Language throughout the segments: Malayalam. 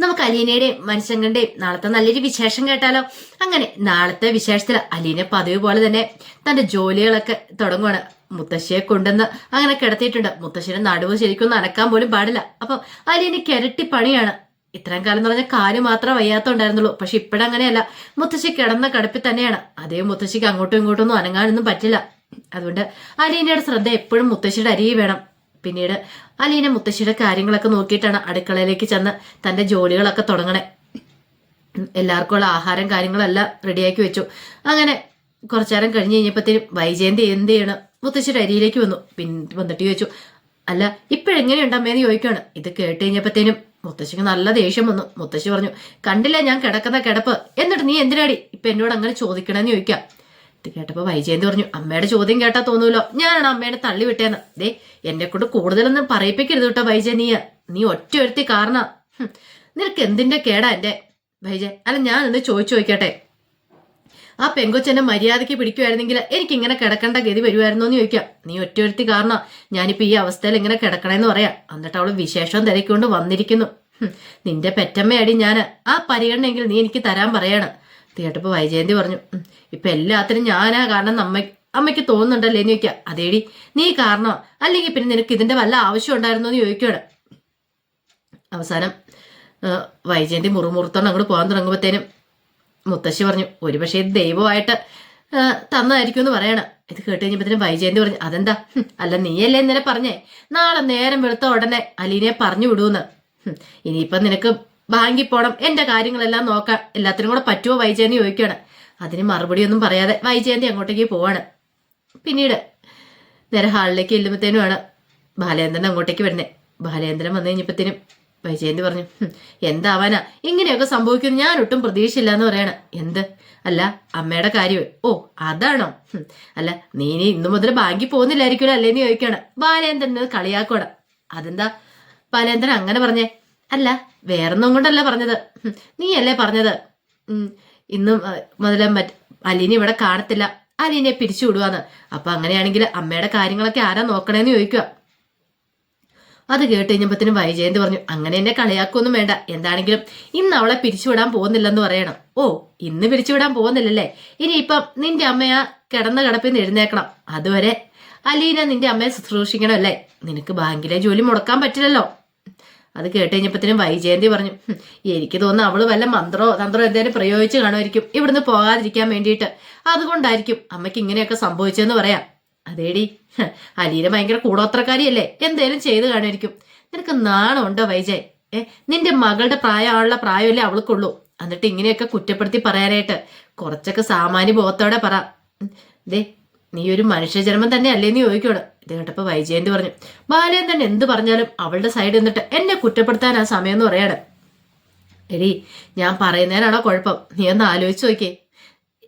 നമുക്ക് അലീനയുടെയും മനുഷ്യങ്ങളുടെയും നാളത്തെ നല്ലൊരു വിശേഷം കേട്ടാലോ? അങ്ങനെ നാളത്തെ വിശേഷത്തിൽ അലീന പതിവ് പോലെ തന്നെ തന്റെ ജോലികളൊക്കെ തുടങ്ങുവാണ്. മുത്തശ്ശിയെ കൊണ്ടുവന്ന് അങ്ങനെ കിടത്തിയിട്ടുണ്ട്. മുത്തശ്ശിയുടെ നടുവ് ശരിക്കും നടക്കാൻ പോലും പാടില്ല. അപ്പം അലീന കിരട്ടി പണിയാണ്. ഇത്രയും കാലം എന്ന് പറഞ്ഞാൽ കാൽ മാത്രം വയ്യാത്തോണ്ടായിരുന്നുള്ളൂ. പക്ഷെ ഇപ്പോഴങ്ങനെയല്ല മുത്തശ്ശി കിടന്ന കടുപ്പിൽ തന്നെയാണ്. അതേ മുത്തശ്ശിക്ക് അങ്ങോട്ടും ഇങ്ങോട്ടും ഒന്നും അനങ്ങാനൊന്നും പറ്റില്ല. അതുകൊണ്ട് അലീനയുടെ ശ്രദ്ധ എപ്പോഴും മുത്തശ്ശിയുടെ അരിയിൽ വേണം. പിന്നീട് അലീന മുത്തശ്ശിയുടെ കാര്യങ്ങളൊക്കെ നോക്കിയിട്ടാണ് അടുക്കളയിലേക്ക് ചെന്ന് തന്റെ ജോലികളൊക്കെ തുടങ്ങണേ. എല്ലാവർക്കും ഉള്ള ആഹാരം കാര്യങ്ങളെല്ലാം റെഡിയാക്കി വെച്ചു. അങ്ങനെ കുറച്ചേരം കഴിഞ്ഞ് കഴിഞ്ഞപ്പോഴത്തേനും വൈജയന്തി എന്ത് ചെയ്യണം? മുത്തശ്ശിയുടെ അരിയിലേക്ക് വന്നു. പിന്നെ വന്നിട്ട് ചോദിച്ചു അല്ല ഇപ്പോഴെങ്ങനെയുണ്ട് അമ്മേന്ന് ചോദിക്കുകയാണ് ഇത് കേട്ട് കഴിഞ്ഞപ്പോഴത്തേനും മുത്തശ്ശിക്ക് നല്ല ദേഷ്യം വന്നു. മുത്തശ്ശി പറഞ്ഞു കണ്ടില്ല ഞാൻ കിടക്കുന്ന കിടപ്പ്? എന്നിട്ട് നീ എന്തിനാടി ഇപ്പൊ എന്നോട് അങ്ങനെ ചോദിക്കണമെന്ന് ചോദിക്കാം. ഇത് കേട്ടപ്പോ വൈജയന്തി പറഞ്ഞു അമ്മയുടെ ചോദ്യം കേട്ടാ തോന്നൂലോ? ഞാനാണ് അമ്മേനെ തള്ളി വിട്ടേന്ന്. ദേ എന്നെ കൊണ്ട് കൂടുതലൊന്നും പറയിപ്പിക്കരുത് കേട്ടോ വൈജയ നീ നീ ഒറ്റ ഒരുത്തി കാരണ നിനക്ക് എന്തിന്റെ കേടാ എന്റെ? വൈജയ അല്ല ഞാൻ ഒന്ന് ചോദിച്ചു നോക്കട്ടെ ആ പെങ്കൊച്ചെന്നെ മര്യാദയ്ക്ക് പിടിക്കുമായിരുന്നെങ്കിൽ എനിക്ക് ഇങ്ങനെ കിടക്കേണ്ട ഗതി വരുമായിരുന്നോ എന്ന് ചോദിക്കാം. നീ ഒറ്റയൊരുത്തി കാരണം. ഞാനിപ്പോ ഈ അവസ്ഥയിൽ ഇങ്ങനെ കിടക്കണേന്ന് പറയാം. എന്നിട്ട് അവൾ വിശേഷം തിരക്കൊണ്ട് വന്നിരിക്കുന്നു. നിന്റെ പെറ്റമ്മയടി ഞാൻ ആ പരിഗണനെങ്കിൽ നീ എനിക്ക് തരാൻ പറയാണ്. ഇത് കേട്ടപ്പോ വൈജയന്തി പറഞ്ഞു "ഉം, ഇപ്പൊ എല്ലാത്തിനും ഞാനാ കാരണം നമ്മ അമ്മയ്ക്ക് തോന്നുന്നുണ്ടല്ലേ എന്ന് ചോദിക്കാം. അതേടി നീ കാരണം? അല്ലെങ്കിൽ പിന്നെ നിനക്ക് ഇതിന്റെ വല്ല ആവശ്യം ഉണ്ടായിരുന്നോ എന്ന് ചോദിക്കുകയാണ് അവസാനം വൈജയന്തി മുറുമുറുത്തോണ്ട് അങ്ങോട്ട് പോകാൻ തുടങ്ങുമ്പോഴത്തേനും മുത്തശ്ശി പറഞ്ഞു ഒരുപക്ഷെ ഇത് ദൈവമായിട്ട് തന്നായിരിക്കും എന്ന് പറയണം. ഇത് കേട്ട് കഴിഞ്ഞപ്പോഴത്തേനും വൈജയന്തി പറഞ്ഞു അതെന്താ? അല്ല നീയല്ലേ ഇന്നലെ പറഞ്ഞേ? നാളെ നേരം വെളുത്ത ഉടനെ അലീനയെ പറഞ്ഞു വിടൂന്ന്. ഇനിയിപ്പം നിനക്ക് ബാങ്കിൽ പോണം എന്റെ കാര്യങ്ങളെല്ലാം നോക്കാം എല്ലാത്തിനും കൂടെ പറ്റുമോ വൈജയന്തി ചോദിക്കുകയാണ്. അതിന് മറുപടി ഒന്നും പറയാതെ വൈജയന്തി അങ്ങോട്ടേക്ക് പോവാണ്. പിന്നീട് നേരെ ഹാളിലേക്ക് ചെല്ലുമ്പോഴത്തേനുമാണ് ബാലേന്ദ്രൻ അങ്ങോട്ടേക്ക് വരുന്നത് ബാലേന്ദ്രൻ വന്നു കഴിഞ്ഞപ്പോഴത്തേനും വൈജയന്തി പറഞ്ഞു എന്താവാനാ? ഇങ്ങനെയൊക്കെ സംഭവിക്കുന്നു ഞാൻ ഒട്ടും പ്രതീക്ഷയില്ല എന്ന് പറയണ. എന്ത്? അല്ല അമ്മയുടെ കാര്യം. ഓ അതാണോ? അല്ല നീ ഇനി ഇന്നു മുതൽ ബാങ്കിൽ പോകുന്നില്ലായിരിക്കുമല്ലോ അല്ലേന്ന് ചോദിക്കണം ബാലേന്ദ്രൻ ഇത് കളിയാക്കണം അതെന്താ? ബാലേന്ദ്രൻ അങ്ങനെ പറഞ്ഞേ അല്ല വേറൊന്നും കൊണ്ടല്ല പറഞ്ഞത്. നീയല്ലേ പറഞ്ഞത്? ഇന്നും മുതലേ മറ്റ് അലീനെ ഇവിടെ കാണത്തില്ല. അലീനെ പിരിച്ചു വിടുവാന്ന്. അപ്പൊ അങ്ങനെയാണെങ്കിൽ അമ്മയുടെ കാര്യങ്ങളൊക്കെ ആരാ നോക്കണേന്ന് ചോദിക്കുക. അത് കേട്ട് കഴിഞ്ഞപ്പോഴത്തേനും വൈജയന്തി പറഞ്ഞു അങ്ങനെ എന്നെ കളിയാക്കൊന്നും വേണ്ട. എന്താണെങ്കിലും ഇന്ന് അവളെ പിരിച്ചുവിടാൻ പോകുന്നില്ലെന്ന് പറയണം. ഓ ഇന്ന് പിരിച്ചുവിടാൻ പോകുന്നില്ലല്ലേ? ഇനി ഇനിയിപ്പം നിന്റെ അമ്മയാ കിടന്ന കിടപ്പിൽ നിന്ന് എഴുന്നേക്കണം അതുവരെ അലീന നിന്റെ അമ്മയെ ശുശ്രൂഷിക്കണം അല്ലേ നിനക്ക് ബാങ്കിലെ ജോലി മുടക്കാൻ പറ്റില്ലല്ലോ. അത് കേട്ട് കഴിഞ്ഞപ്പോഴത്തേനും വൈജയന്തി പറഞ്ഞു "ഹും, എനിക്ക് തോന്നുന്നു അവൾ വല്ല മന്ത്രോ തന്ത്രോ എന്തേലും പ്രയോഗിച്ച് കാണുമായിരിക്കും. ഇവിടുന്ന് പോകാതിരിക്കാൻ വേണ്ടിയിട്ട്. അതുകൊണ്ടായിരിക്കും അമ്മയ്ക്ക് ഇങ്ങനെയൊക്കെ സംഭവിച്ചതെന്ന് പറയാം. അതേടി അലീന ഭയങ്കര കൂടോത്രക്കാരിയല്ലേ? എന്തേലും ചെയ്ത് കാണുമായിരിക്കും. നിനക്ക് നാണമുണ്ടോ വൈജയ്? ഏ നിന്റെ മകളുടെ പ്രായമുള്ള പ്രായമല്ലേ അവൾക്കുള്ളൂ. എന്നിട്ട് ഇങ്ങനെയൊക്കെ കുറ്റപ്പെടുത്തി പറയാനായിട്ട് കുറച്ചൊക്കെ സാമാന്യ ബോധത്തോടെ പറ. ദേ നീ ഒരു മനുഷ്യജന്മം തന്നെ അല്ലേ നീ ചോദിക്കണം ഇത് കേട്ടപ്പോ വൈജയന്തി പറഞ്ഞു ബാലേന്ദ്രൻ എന്ത് പറഞ്ഞാലും അവളുടെ സൈഡിൽ നിന്നിട്ട് എന്നെ കുറ്റപ്പെടുത്താൻ ആ സമയം എന്ന് പറയാണ്. എടി ഞാൻ പറയുന്നതിനാണോ കുഴപ്പം? നീ ഒന്ന് ആലോചിച്ച് നോക്കിയേ.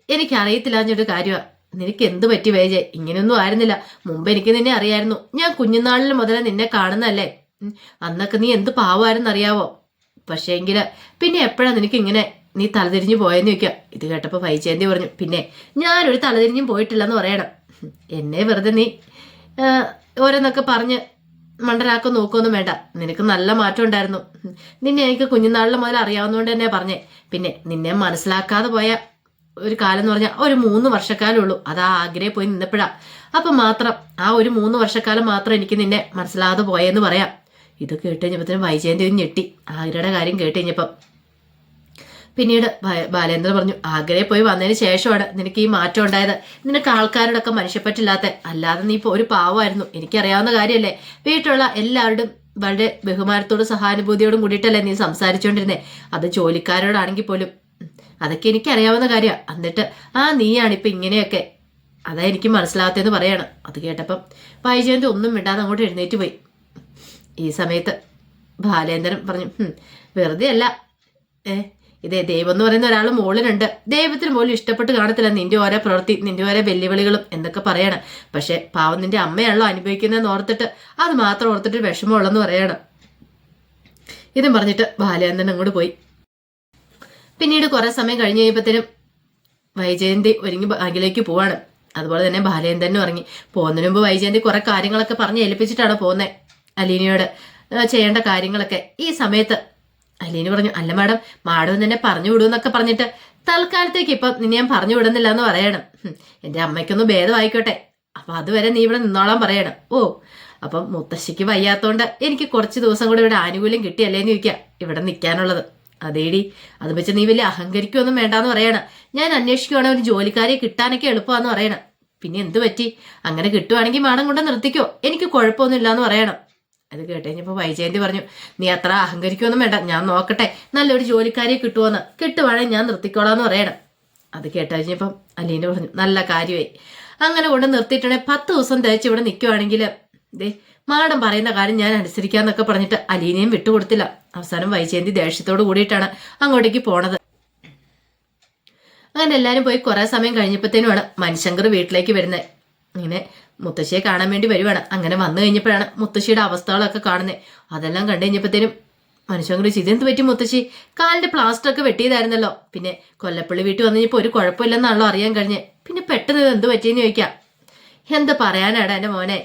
എനിക്കറിയത്തില്ലാഞ്ഞൊരു കാര്യമാ നിനക്ക് എന്ത് പറ്റി വേജെ ഇങ്ങനെയൊന്നും ആയിരുന്നില്ല. മുമ്പ് എനിക്ക് നിന്നെ അറിയായിരുന്നു. ഞാൻ കുഞ്ഞുനാളിൽ മുതലേ നിന്നെ കാണുന്നല്ലേ അന്നൊക്കെ നീ എന്ത് പാവമായിരുന്നു അറിയാവോ? പക്ഷേ എങ്കിൽ പിന്നെ എപ്പോഴാണ് നിനക്ക് ഇങ്ങനെ നീ തലതിരിഞ്ഞു പോയെന്ന് ചോദിക്കാം ഇത് കേട്ടപ്പോ വൈജയന്തി പറഞ്ഞു പിന്നെ ഞാനൊരു തലതിരിഞ്ഞും പോയിട്ടില്ലെന്ന് പറയണം. എന്നെ വെറുതെ നീ ഓരോന്നൊക്കെ പറഞ്ഞ് മണ്ടനാക്കം നോക്കൊന്നും വേണ്ട. നിനക്ക് നല്ല മാറ്റം ഉണ്ടായിരുന്നു. നിന്നെ എനിക്ക് കുഞ്ഞുനാളിൽ മുതൽ അറിയാവുന്നതുകൊണ്ട് തന്നെ പറഞ്ഞേ. പിന്നെ നിന്നെ മനസ്സിലാക്കാതെ പോയ ഒരു കാലം എന്ന് പറഞ്ഞാൽ ഒരു മൂന്ന് വർഷക്കാലം ഉള്ളൂ. അത് ആ ആഗ്രഹം പോയി നിന്നപ്പോഴാ. അപ്പൊ മാത്രം ആ ഒരു മൂന്ന് വർഷക്കാലം മാത്രം എനിക്ക് നിന്നെ മനസ്സിലാതെ പോയെന്ന് പറയാം. ഇത് കേട്ട് കഴിഞ്ഞപ്പോഴത്തേനും വൈജയന്തി ഞെട്ടി. ആഗ്രയുടെ കാര്യം കേട്ട് കഴിഞ്ഞപ്പം പിന്നീട് ബാലേന്ദ്ര ബാലേന്ദ്രൻ പറഞ്ഞു ആഗ്രഹ പോയി വന്നതിന് ശേഷമാണ് നിനക്ക് ഈ മാറ്റം ഉണ്ടായത്. നിനക്ക് ആൾക്കാരോടൊക്കെ മനുഷ്യപ്പറ്റില്ലാത്ത അല്ലാതെ നീ ഇപ്പോൾ ഒരു പാവമായിരുന്നു. എനിക്കറിയാവുന്ന കാര്യമല്ലേ വീട്ടിലുള്ള എല്ലാവരുടെയും വളരെ ബഹുമാനത്തോടും സഹാനുഭൂതിയോടും കൂടിയിട്ടല്ലേ നീ സംസാരിച്ചുകൊണ്ടിരുന്നേ അത് ജോലിക്കാരോടാണെങ്കിൽ പോലും അതൊക്കെ എനിക്കറിയാവുന്ന കാര്യമാണ് എന്നിട്ട് ആ നീയാണ് ഇപ്പം ഇങ്ങനെയൊക്കെ. അതാ എനിക്ക് മനസ്സിലാകത്തെന്ന് പറയാണ്. അത് കേട്ടപ്പം വൈജയന്തി ഒന്നും മിണ്ടാതെ അങ്ങോട്ട് എഴുന്നേറ്റ് പോയി. ഈ സമയത്ത് ബാലേന്ദ്രൻ പറഞ്ഞു "ഹും, വെറുതെ അല്ല ഏ ഇതേ ദൈവം എന്ന് പറയുന്ന ഒരാൾ മുകളിലുണ്ട് ദൈവത്തിന് പോലും ഇഷ്ടപ്പെട്ട് കാണത്തില്ല നിന്റെ ഓരോ പ്രവൃത്തി നിന്റെ ഓരോ വെല്ലുവിളികളും എന്നൊക്കെ പറയണം. പക്ഷെ പാവം നിന്റെ അമ്മയാണല്ലോ അനുഭവിക്കുന്നതെന്ന് ഓർത്തിട്ട് അത് മാത്രം ഓർത്തിട്ട് വിഷമമുള്ളെന്ന് പറയണം. ഇതും പറഞ്ഞിട്ട് ബാലചന്ദ്രൻ അങ്ങോട്ട് പോയി. പിന്നീട് കുറെ സമയം കഴിഞ്ഞ് കഴിയുമ്പോഴത്തേനും വൈജയന്തി ഒരുങ്ങി ബാങ്കിലേക്ക് പോവാണ്. അതുപോലെ തന്നെ ബാലചന്ദ്രനും ഇറങ്ങി. പോകുന്നതിന് മുമ്പ് വൈജയന്തി കുറെ കാര്യങ്ങളൊക്കെ പറഞ്ഞ് ഏൽപ്പിച്ചിട്ടാണ് പോകുന്നത് അലീനയോട്. ചെയ്യേണ്ട കാര്യങ്ങളൊക്കെ. ഈ സമയത്ത് അലീന പറഞ്ഞു അല്ല മാഡം മാഡം എന്നെ പറഞ്ഞു വിടുമെന്നൊക്കെ പറഞ്ഞിട്ട് തൽക്കാലത്തേക്ക് ഇപ്പം നിന്നെ ഞാൻ പറഞ്ഞു വിടുന്നില്ല എന്ന് പറയണം. എന്റെ അമ്മയ്ക്കൊന്ന് ഭേദമായിക്കോട്ടെ. അപ്പൊ അതുവരെ നീ ഇവിടെ നിന്നോളാൻ പറയണം. ഓ അപ്പം മുത്തശ്ശിക്ക് വയ്യാത്തോണ്ട് എനിക്ക് കുറച്ച് ദിവസം കൂടെ ഇവിടെ ആനുകൂല്യം കിട്ടിയല്ലേന്ന് ചോദിക്കാം ഇവിടെ നിൽക്കാനുള്ളത് അതേടി അത് വെച്ച് നീ വലിയ അഹങ്കരിക്കൊന്നും വേണ്ടാന്ന് പറയണം. ഞാൻ അന്വേഷിക്കുവാണെങ്കിൽ ഒരു ജോലിക്കാരെ കിട്ടാനൊക്കെ എളുപ്പമാണെന്ന് പറയണം. പിന്നെ എന്ത് പറ്റി? അങ്ങനെ കിട്ടുവാണെങ്കിൽ മാഡം കൊണ്ട് നിർത്തിക്കോ. എനിക്ക് കുഴപ്പമൊന്നുമില്ല എന്ന് പറയണം. അത് കേട്ട് കഴിഞ്ഞപ്പോൾ വൈജയന്തി പറഞ്ഞു നീ അത്ര അഹങ്കരിക്കൊന്നും വേണ്ട ഞാൻ നോക്കട്ടെ നല്ലൊരു ജോലിക്കാരിയെ കിട്ടുമോന്ന് കിട്ടുവാണെങ്കിൽ ഞാൻ നിർത്തിക്കോളാന്ന് പറയണം. അത് കേട്ട് കഴിഞ്ഞപ്പം അലീന പറഞ്ഞു നല്ല കാര്യമായി. അങ്ങനെ കൊണ്ട് നിർത്തിയിട്ടുണ്ടെങ്കിൽ പത്ത് ദിവസം തേച്ച് ഇവിടെ നിൽക്കുവാണെങ്കിൽ ദേ മാഡം പറയുന്ന കാര്യം ഞാൻ അനുസരിക്കാന്നൊക്കെ പറഞ്ഞിട്ട് അലീനയും വിട്ടുകൊടുത്തില്ല. അവസാനം വൈജയന്തി ദേഷ്യത്തോട് കൂടിയിട്ടാണ് അങ്ങോട്ടേക്ക് പോണത്. അങ്ങനെ എല്ലാവരും പോയി കുറേ സമയം കഴിഞ്ഞപ്പോഴത്തേനുമാണ് മനുശങ്കർ വീട്ടിലേക്ക് വരുന്നത്. ഇങ്ങനെ മുത്തശ്ശിയെ കാണാൻ വേണ്ടി വരുവാണ്. അങ്ങനെ വന്നു കഴിഞ്ഞപ്പോഴാണ് മുത്തശ്ശിയുടെ അവസ്ഥകളൊക്കെ കാണുന്നത് അതെല്ലാം കണ്ടു കഴിഞ്ഞപ്പോഴത്തേനും മനുശങ്കർ ചോദിച്ചു ഇതെന്ത് പറ്റി മുത്തശ്ശി? കാലിന്റെ പ്ലാസ്റ്റർ ഒക്കെ വെട്ടിയതായിരുന്നല്ലോ. പിന്നെ കൊല്ലപ്പള്ളി വീട്ടിൽ വന്നു കഴിഞ്ഞപ്പോൾ ഒരു കുഴപ്പമില്ലെന്നാണല്ലോ അറിയാൻ കഴിഞ്ഞേ. പിന്നെ പെട്ടെന്ന് ഇത് എന്ത് പറ്റിയെന്ന് ചോദിക്കാം. എന്താ പറയാനാടാ എന്റെ മോനെ?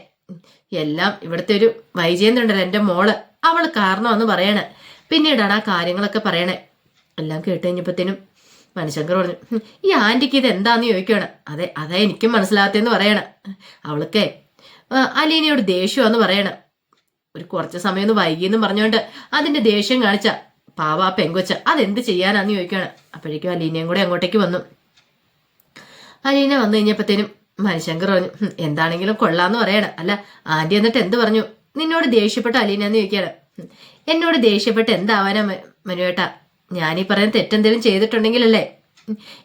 എല്ലാം ഇവിടുത്തെ ഒരു വൈജയന്തുണ്ടല്ലോ എന്റെ മോൾ. അവൾ കാരണമെന്ന് പറയണേ. പിന്നീടാണ് ആ കാര്യങ്ങളൊക്കെ പറയണേ. എല്ലാം കേട്ട് കഴിഞ്ഞപ്പോഴത്തേനും മനുശങ്കർ പറഞ്ഞു "ഹും, ഈ ആന്റിക്ക് ഇത് എന്താന്ന് ചോദിക്കുകയാണ്? അതെ അതെ എനിക്കും മനസ്സിലാകത്തെന്ന് പറയണം. അവൾക്ക് അലീനയോട് ദേഷ്യമാന്ന് പറയണം. ഒരു കുറച്ച് സമയം ഒന്ന് എന്ന് പറഞ്ഞുകൊണ്ട് അതിന്റെ ദേഷ്യം കാണിച്ച പാവ പെങ്കൊച്ച അതെന്ത് ചെയ്യാനാന്ന് ചോദിക്കുകയാണ്. അപ്പോഴേക്കും അലീനയും കൂടെ അങ്ങോട്ടേക്ക് വന്നു. അലീന വന്നു കഴിഞ്ഞപ്പോഴത്തേനും മനുശങ്കർ പറഞ്ഞു എന്താണെങ്കിലും കൊള്ളാന്ന് പറയണം. അല്ല ആന്റി എന്നിട്ട് എന്ത് പറഞ്ഞു? നിന്നോട് ദേഷ്യപ്പെട്ട അലീന എന്ന് ചോദിക്കുകയാണ്. "ഹും, എന്നോട് ദേഷ്യപ്പെട്ട് എന്താവാനാ മനുവേട്ടാ? ഞാനീ പറയുന്ന തെറ്റെന്തെങ്കിലും ചെയ്തിട്ടുണ്ടെങ്കിലല്ലേ?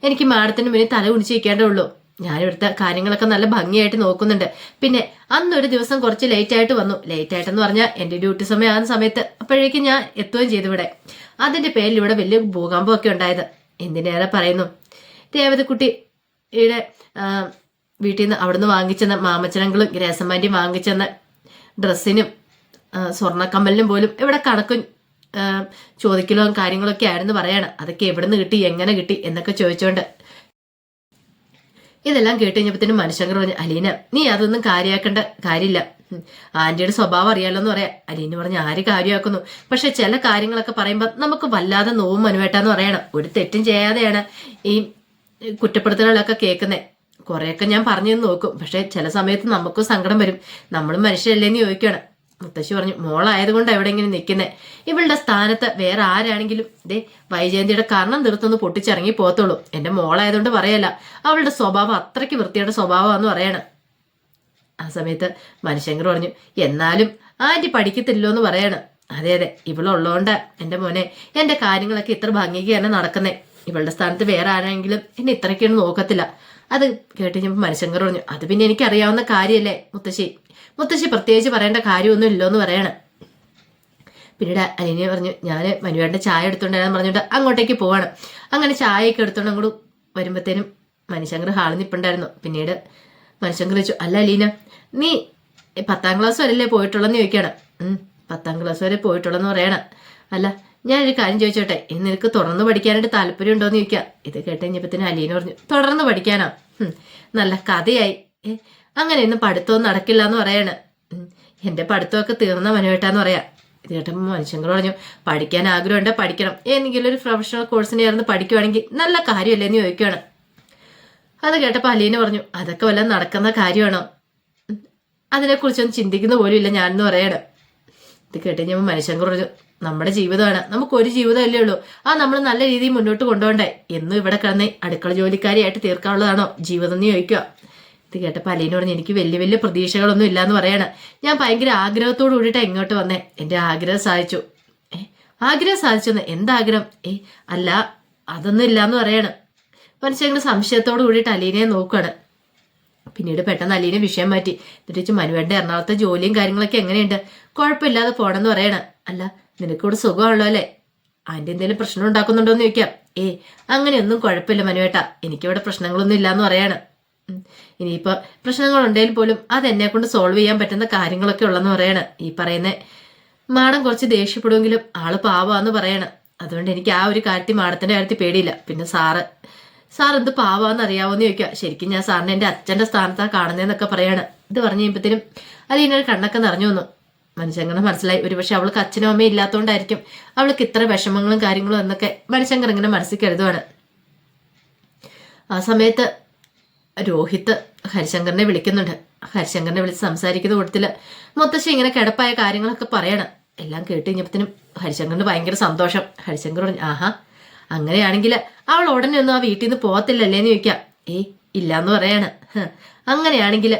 എനിക്ക് മാഡത്തിന് മുന്നിൽ തല കുടിച്ച് വെക്കേണ്ടേ ഞാൻ ഞാനിവിടുത്തെ കാര്യങ്ങളൊക്കെ നല്ല ഭംഗിയായിട്ട് നോക്കുന്നുണ്ട്. പിന്നെ അന്നൊരു ദിവസം കുറച്ച് ലേറ്റ് ആയിട്ട് വന്നു. ലേറ്റ് ആയിട്ടെന്ന് പറഞ്ഞാൽ എന്റെ ഡ്യൂട്ടി സമയം ആ സമയത്ത് അപ്പോഴേക്കും ഞാൻ എത്തുകയും ചെയ്തു ഇവിടെ. അതിന്റെ പേരിൽ ഇവിടെ വലിയ ഭൂകമ്പമൊക്കെ ഉണ്ടായത്. എന്തിനേറെ പറയുന്നു? രേവതിക്കുട്ടിയുടെ ഇവിടെ വീട്ടിൽ നിന്ന് അവിടുന്ന് വാങ്ങിച്ചെന്ന മാമച്ചനങ്ങളും ഗ്രേസമ്മാന്റെയും വാങ്ങിച്ചെന്ന ഡ്രസ്സിനും സ്വർണക്കമ്മലിനും പോലും ഇവിടെ കണക്കും ചോദിക്കലും കാര്യങ്ങളൊക്കെ ആയിരുന്നു പറയണം. അതൊക്കെ എവിടെ നിന്ന് കിട്ടി എങ്ങനെ കിട്ടി എന്നൊക്കെ ചോദിച്ചോണ്ട്. ഇതെല്ലാം കേട്ട് കഴിഞ്ഞപ്പോഴത്തേനും മനുഷ്യങ്കർ പറഞ്ഞു അലീന നീ അതൊന്നും കാര്യമാക്കേണ്ട കാര്യമില്ല. ആന്റിയുടെ സ്വഭാവം അറിയാലോ എന്ന് പറയാം. അലീന പറഞ്ഞു ആര് കാര്യമാക്കുന്നു? പക്ഷെ ചില കാര്യങ്ങളൊക്കെ പറയുമ്പോൾ നമുക്ക് വല്ലാതെ നോവും മനുവേട്ടാന്ന് പറയണം. ഒരു തെറ്റും ചെയ്യാതെയാണ് ഈ കുറ്റപ്പെടുത്തലുകളൊക്കെ കേൾക്കുന്നത് കുറെയൊക്കെ ഞാൻ പറഞ്ഞു നോക്കും. പക്ഷെ ചില സമയത്ത് നമുക്കും സങ്കടം വരും. നമ്മളും മനുഷ്യരല്ലേന്ന് ചോദിക്കുകയാണ് മുത്തശ്ശി പറഞ്ഞു മോളായതുകൊണ്ട് ഇങ്ങനെ നിൽക്കുന്നേ. ഇവളുടെ സ്ഥാനത്ത് വേറെ ആരാണെങ്കിലും ദേ വൈജയന്തിയുടെ കർണം തീർത്തൊന്ന് പൊട്ടിച്ചിറങ്ങി പോത്തോളൂ എന്റെ മോളായതുകൊണ്ട് പറയല്ല. അവളുടെ സ്വഭാവം അത്രയ്ക്ക് വൃത്തിയുടെ സ്വഭാവമാന്ന് പറയണം. ആ സമയത്ത് മനുഷ്യങ്കർ പറഞ്ഞു എന്നാലും ആന്റി പഠിക്കത്തില്ലോ എന്ന് പറയണം. അതെ അതെ ഇവളുള്ളതുകൊണ്ട് എന്റെ മോനെ എന്റെ കാര്യങ്ങളൊക്കെ ഇത്ര ഭംഗിക്ക് തന്നെ നടക്കുന്നേ. ഇവളുടെ സ്ഥാനത്ത് വേറെ ആരെങ്കിലും എന്നെ ഇത്രയ്ക്കൊന്നും നോക്കത്തില്ല. അത് കേട്ട് കഴിഞ്ഞപ്പോൾ മനുഷ്യങ്കർ പറഞ്ഞു അത് പിന്നെ എനിക്കറിയാവുന്ന കാര്യമല്ലേ മുത്തശ്ശി? മുത്തശ്ശി പ്രത്യേകിച്ച് പറയേണ്ട കാര്യമൊന്നും ഇല്ലോ എന്ന് പറയണം. പിന്നീട് അനിയനെ പറഞ്ഞു ഞാൻ മനുവേട്ടന്റെ ചായ എടുത്തോണ്ടാന്ന് പറഞ്ഞിട്ട് അങ്ങോട്ടേക്ക് പോവാണ്. അങ്ങനെ ചായയൊക്കെ എടുത്തോണ്ട് അങ്ങോട്ട് വരുമ്പോഴത്തേനും മനുശങ്കർ ഹാളിൽ നിൽപ്പുണ്ടായിരുന്നു പിന്നീട് മനുശങ്കർ ചോദിച്ചു അല്ല അലീന നീ പത്താം ക്ലാസ് വരെയല്ലേ പോയിട്ടുള്ളെന്ന് ചോദിക്കണം ഉം, പത്താം ക്ലാസ് വരെ പോയിട്ടുള്ളെന്ന് പറയണം. അല്ല ഞാനൊരു കാര്യം ചോദിച്ചോട്ടെ? ഇനി നിനക്ക് തുടർന്ന് പഠിക്കാനായിട്ട് താല്പര്യം ഉണ്ടോന്ന് ചോദിക്കാം. ഇത് കേട്ട് കഴിഞ്ഞപ്പത്തിന് അലീന പറഞ്ഞു തുടർന്ന് പഠിക്കാനാ. നല്ല കഥയായി. ഏ, ഇന്ന് പഠിത്തം നടക്കില്ല എന്ന് പറയാണ് എന്റെ പഠിത്തമൊക്കെ തീർന്ന മനുവേട്ടാന്ന് പറയാം. ഇത് കേട്ടപ്പോൾ മനുഷ്യങ്ങൾ പറഞ്ഞു പഠിക്കാൻ ആഗ്രഹമുണ്ട് പഠിക്കണം. ഏതെങ്കിലും ഒരു പ്രൊഫഷണൽ കോഴ്സിന് ചേർന്ന് പഠിക്കുവാണെങ്കിൽ നല്ല കാര്യമല്ലേ? എന്ന് ചോദിക്കുകയാണ് അത് കേട്ടപ്പോൾ അലീന പറഞ്ഞു അതൊക്കെ വല്ല നടക്കുന്ന കാര്യമാണോ? അതിനെക്കുറിച്ചൊന്നും ചിന്തിക്കുന്ന പോലും ഇല്ല ഞാനെന്ന് പറയണം. ഇത് കേട്ട് ഞാൻ മനുഷ്യങ്കർ പറഞ്ഞു നമ്മുടെ ജീവിതമാണ്. നമുക്ക് ഒരു ജീവിതമല്ലേ ഉള്ളൂ. ആ നമ്മൾ നല്ല രീതിയിൽ മുന്നോട്ട് കൊണ്ടുപോകണ്ടേ? എന്നും ഇവിടെ കിടന്ന് അടുക്കള ജോലിക്കാരിയായിട്ട് തീർക്കാനുള്ളതാണോ? ജീവിതം എന്ന് ചോദിക്കുക. ഇത് കേട്ടപ്പോൾ അലീന പറഞ്ഞു എനിക്ക് വലിയ വലിയ പ്രതീക്ഷകളൊന്നും ഇല്ലാന്ന് പറയാണ്. ഞാൻ ഭയങ്കര ആഗ്രഹത്തോട് കൂടിയിട്ടാണ് ഇങ്ങോട്ട് വന്നേ. എന്റെ ആഗ്രഹം സാധിച്ചു. ഏ ആഗ്രഹം സാധിച്ചെന്ന്? എന്താഗ്രഹം? ഏ അല്ല അതൊന്നും ഇല്ലാന്ന് പറയാണ്. മനുഷ്യങ്ങൾ സംശയത്തോട് കൂടിയിട്ട് അലീനയെ നോക്കുകയാണ് പിന്നീട് പെട്ടെന്ന് അലീനെ വിഷയം മാറ്റി. എന്നിട്ട് മനുവേണ്ട എറണാകുളത്തെ ജോലിയും കാര്യങ്ങളൊക്കെ എങ്ങനെയുണ്ട്? കുഴപ്പമില്ലാതെ പോണെന്ന് പറയണ. അല്ല നിനക്കൂടെ സുഖമാണല്ലോ അല്ലേ? ആന്റി എന്തെങ്കിലും പ്രശ്നം ഉണ്ടാക്കുന്നുണ്ടോ എന്ന് ചോദിക്കാം. ഏ അങ്ങനെയൊന്നും കുഴപ്പമില്ല മനുവേട്ട. എനിക്കിവിടെ പ്രശ്നങ്ങളൊന്നും ഇല്ലാന്ന് പറയാണ്. ഉം. ഇനിയിപ്പോ പ്രശ്നങ്ങളുണ്ടെങ്കിൽ പോലും അത് എന്നെ കൊണ്ട് സോൾവ് ചെയ്യാൻ പറ്റുന്ന കാര്യങ്ങളൊക്കെ ഉള്ളെന്ന് പറയണ. ഈ പറയുന്ന മാഡം കുറച്ച് ദേഷ്യപ്പെടുമെങ്കിലും ആൾ പാവാന്ന് പറയണം. അതുകൊണ്ട് എനിക്ക് ആ ഒരു കാര്യത്തിൽ മാഡത്തിന്റെ കാര്യത്തിൽ പേടിയില്ല. പിന്നെ സാറ് സാർ എന്ത് പാവാന്ന് അറിയാവോന്ന് ചോദിക്കുക ശരിക്കും ഞാൻ സാറിനെ എന്റെ അച്ഛന്റെ സ്ഥാനത്താണ് കാണുന്നതെന്നൊക്കെ പറയാണ്. ഇത് പറഞ്ഞു കഴിയുമ്പത്തേനും അത് ഇങ്ങനെ കണ്ണൊക്കെ നിറഞ്ഞു വന്നു. മനുഷ്യങ്കറിന് മനസ്സിലായി. ഒരുപക്ഷെ അവൾക്ക് അച്ഛനും അമ്മയും ഇല്ലാത്തതുകൊണ്ടായിരിക്കും അവൾക്ക് ഇത്ര വിഷമങ്ങളും കാര്യങ്ങളും എന്നൊക്കെ മനുഷ്യങ്കർ ഇങ്ങനെ മനസ്സിൽ കരുതുവാണ്. ആ സമയത്ത് രോഹിത്ത് ഹരിശങ്കറിനെ വിളിക്കുന്നുണ്ട്. ഹരിശങ്കറിനെ വിളിച്ച് സംസാരിക്കുന്ന കൂട്ടത്തിൽ മുത്തശ്ശി ഇങ്ങനെ കിടപ്പായ കാര്യങ്ങളൊക്കെ പറയണം. എല്ലാം കേട്ട് കഴിഞ്ഞപ്പത്തിനും ഹരിശങ്കറിന് ഭയങ്കര സന്തോഷം. ഹരിശങ്കർ പറഞ്ഞു ആഹാ അങ്ങനെയാണെങ്കിൽ അവൾ ഉടനെ ഒന്നും ആ വീട്ടിൽ നിന്ന് പോകത്തില്ലല്ലേ എന്ന് ചോദിക്കാം. ഏയ് ഇല്ലാന്ന് പറയാണ്. അങ്ങനെയാണെങ്കിൽ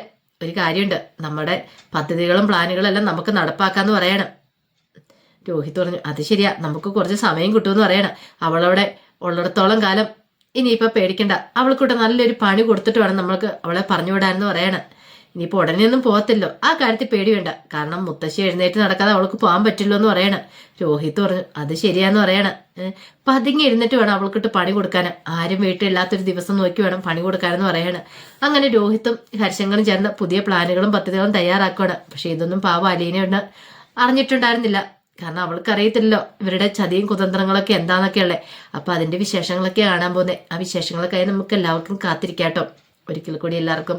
ഒരു കാര്യമുണ്ട് നമ്മുടെ പദ്ധതികളും പ്ലാനുകളും എല്ലാം നമുക്ക് നടപ്പാക്കാന്ന് പറയണം. രോഹിത് പറഞ്ഞു അത് ശരിയാ. നമുക്ക് കുറച്ച് സമയം കിട്ടുമെന്ന് പറയണം. അവളവിടെ ഉള്ളിടത്തോളം കാലം ഇനിയിപ്പോൾ പേടിക്കണ്ട. അവൾക്കൂടെ നല്ലൊരു പണി കൊടുത്തിട്ട് വേണം നമ്മൾക്ക് അവളെ പറഞ്ഞു വിടാനെന്ന് പറയണം. ഇനിയിപ്പോൾ ഉടനെ ഒന്നും പോകത്തില്ലോ. ആ കാര്യത്തിൽ പേടി വേണ്ട. കാരണം മുത്തശ്ശി എഴുന്നേറ്റ് നടക്കാതെ അവൾക്ക് പോകാൻ പറ്റില്ലോ എന്ന് പറയണം. രോഹിത് പറഞ്ഞു അത് ശരിയാന്ന് പറയണം. പതുങ്ങി എഴുന്നേറ്റ് വേണം അവൾക്കിട്ട് പണി കൊടുക്കാൻ ആരും വീട്ടിലില്ലാത്തൊരു ദിവസം നോക്കി വേണം പണി കൊടുക്കാനെന്ന് പറയണം. അങ്ങനെ രോഹിത്തും ഹരിശങ്കറും ചേർന്ന് പുതിയ പ്ലാനുകളും പദ്ധതികളും തയ്യാറാക്കുകയാണ് പക്ഷേ ഇതൊന്നും പാവം അലീനയുണ്ട് അറിഞ്ഞിട്ടുണ്ടായിരുന്നില്ല. കാരണം അവൾക്ക് അറിയത്തില്ലല്ലോ ഇവരുടെ ചതിയും കുതന്ത്രങ്ങളൊക്കെ എന്താന്നൊക്കെയല്ലേ അപ്പൊ അതിന്റെ വിശേഷങ്ങളൊക്കെ കാണാൻ പോകുന്നത് ആ വിശേഷങ്ങളൊക്കെ നമുക്ക് എല്ലാവർക്കും കാത്തിരിക്കാട്ടോ. ഒരിക്കൽ കൂടി എല്ലാവർക്കും